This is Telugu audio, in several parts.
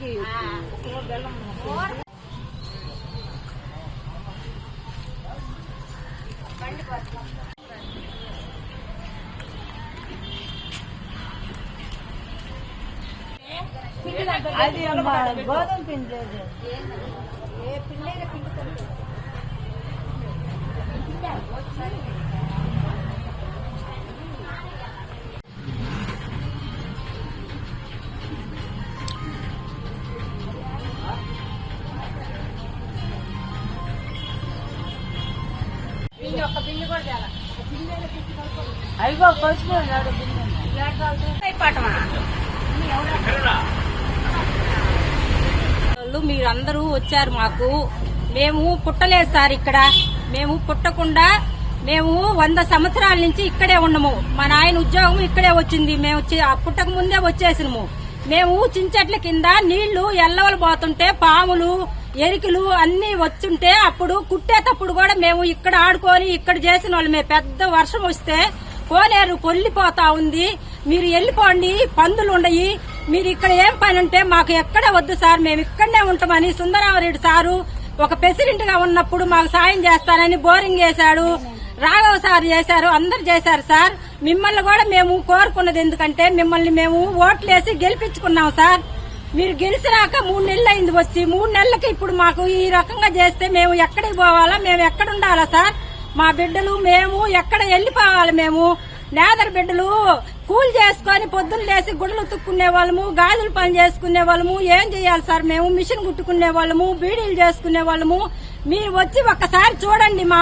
దంచి ముద్ద చేయొచ్చు బెల్లం అది అమ్మా, గోధుమ పిండి అది. ఏ పిండైనా పిండి అయ్యో పసుపు వాళ్ళు మీరందరూ వచ్చారు మాకు. మేము పుట్టలేదు సార్ ఇక్కడ. మేము పుట్టకుండా మేము వంద సంవత్సరాల నుంచి ఇక్కడే ఉండము మా నాయన ఉద్యోగం ఇక్కడే వచ్చింది. మేము ఆ పుట్టక ముందే వచ్చేసినము. మేము చించెట్ల కింద నీళ్ళు ఎల్లవలు పోతుంటే పాములు ఎరికలు అన్ని వచ్చుంటే అప్పుడు కుట్టేటప్పుడు కూడా మేము ఇక్కడ ఆడుకొని ఇక్కడ చేసిన వాళ్ళు. మేము పెద్ద వర్షం వస్తే కోనేరు కొల్లిపోతా ఉంది. మీరు వెళ్ళిపోండి పందులు ఉండయి. మీరు ఇక్కడ ఏం పని ఉంటే మాకు ఎక్కడ వద్దు సార్ మేము ఇక్కడనే ఉంటామని సుందరామరెడ్డి సారు ఒక ప్రెసిడెంట్గా ఉన్నప్పుడు మాకు సాయం చేస్తానని బోరింగ్ వేశాడు రాఘవ సార్ చేశారు అందరు చేశారు సార్. మిమ్మల్ని కూడా మేము కోరుకున్నది ఎందుకంటే మిమ్మల్ని మేము ఓట్లేసి గెలిపించుకున్నాం సార్. మీరు గెలిచినాక మూడు నెలలు అయింది వచ్చి మూడు నెలలకి ఇప్పుడు మాకు ఈ రకంగా చేస్తే మేము ఎక్కడికి పోవాలా? మేము ఎక్కడ ఉండాలా సార్? మా బిడ్డలు మేము ఎక్కడ వెళ్ళిపోవాలి మేము? నేదర్ బిడ్డలు కూల్ చేసుకొని పొద్దున్న లేసి గుడ్డలు ఉతుక్కునే వాళ్ళము గాజులు పని చేసుకునే వాళ్ళము ఏం చేయాలి సార్? మేము మిషన్ కుట్టుకునే వాళ్ళము బీడీలు చేసుకునే వాళ్ళము. మీరు వచ్చి ఒక్కసారి చూడండి మా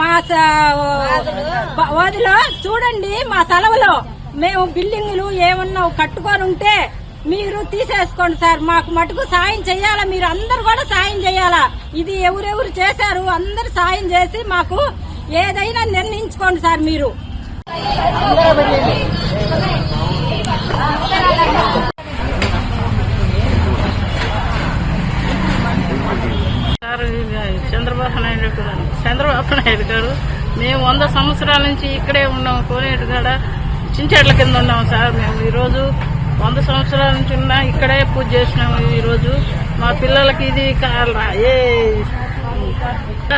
మా స- చూడండి మా సెలవులో. మేము బిల్డింగ్లు ఏమన్నా కట్టుకొని ఉంటే మీరు తీసేసుకోండి సార్. మాకు మటుకు సాయం చేయాలా? మీరు అందరు కూడా సాయం చేయాలా? ఇది ఎవరెవరు చేశారు? అందరు సాయం చేసి మాకు ఏదైనా నిర్ణయించుకోండి సార్ మీరు. సార్ చంద్రబాబు నాయుడు గారు. చంద్రబాబు నాయుడు గారు మేము వంద సంవత్సరాల నుంచి ఇక్కడే ఉన్నాం. కోనేటి కాడ చించెట్ల కింద ఉన్నాం సార్ మేము. ఈరోజు వంద సంవత్సరాల నుంచి ఉన్నా ఇక్కడే పూజ చేసినాము ఈరోజు మా పిల్లలకి ఇది ఏ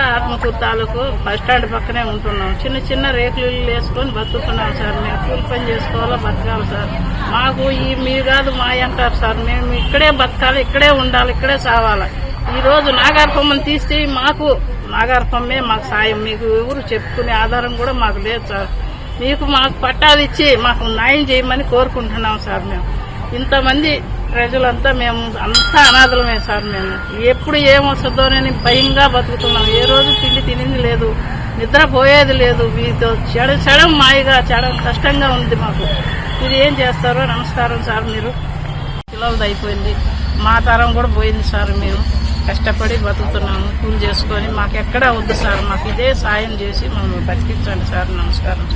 ఆత్మకూరు తాలూకు బస్ స్టాండ్ పక్కనే ఉంటున్నాం చిన్న చిన్న రేకులు ఇల్లు వేసుకొని బతుకుతున్నాం సార్. మేము కూలి పని చేసుకోవాలా బతకాలి సార్. మాకు ఈ మీరు కాదు మా అంటారు సార్. మేము ఇక్కడే బతకాలి ఇక్కడే ఉండాలి ఇక్కడే సావాలి. ఈరోజు రోజు నాగార్పమ్మని తీస్తే మాకు నాగార్పమ్మే మాకు సాయం. మీకు ఎవరు చెప్పుకునే ఆధారం కూడా మాకు లేదు సార్. మీకు మాకు పట్టాలు ఇచ్చి మాకు న్యాయం చేయమని కోరుకుంటున్నాం సార్ మేము. ఇంతమంది ప్రజలంతా మేము అంతా అనాథలమే సార్ మేము. ఎప్పుడు ఏమొస్తుందోనని భయంగా బతుకుతున్నాం ఏ రోజు తిండి తినింది లేదు నిద్ర పోయేది లేదు. మీతో చెడ చెడం మాయగా చెడం కష్టంగా ఉంది మాకు. మీరు ఏం చేస్తారో నమస్కారం సార్ మీరు. పిల్లలది అయిపోయింది. మా తరం కూడా పోయింది సార్ మేము. కష్టపడి బతుకుతున్నాము. కూలి చేసుకొని మాకు ఎక్కడా వద్దు సార్. మాకు ఇదే సాయం చేసి మమ్మల్ని బతికించండి సార్. నమస్కారం.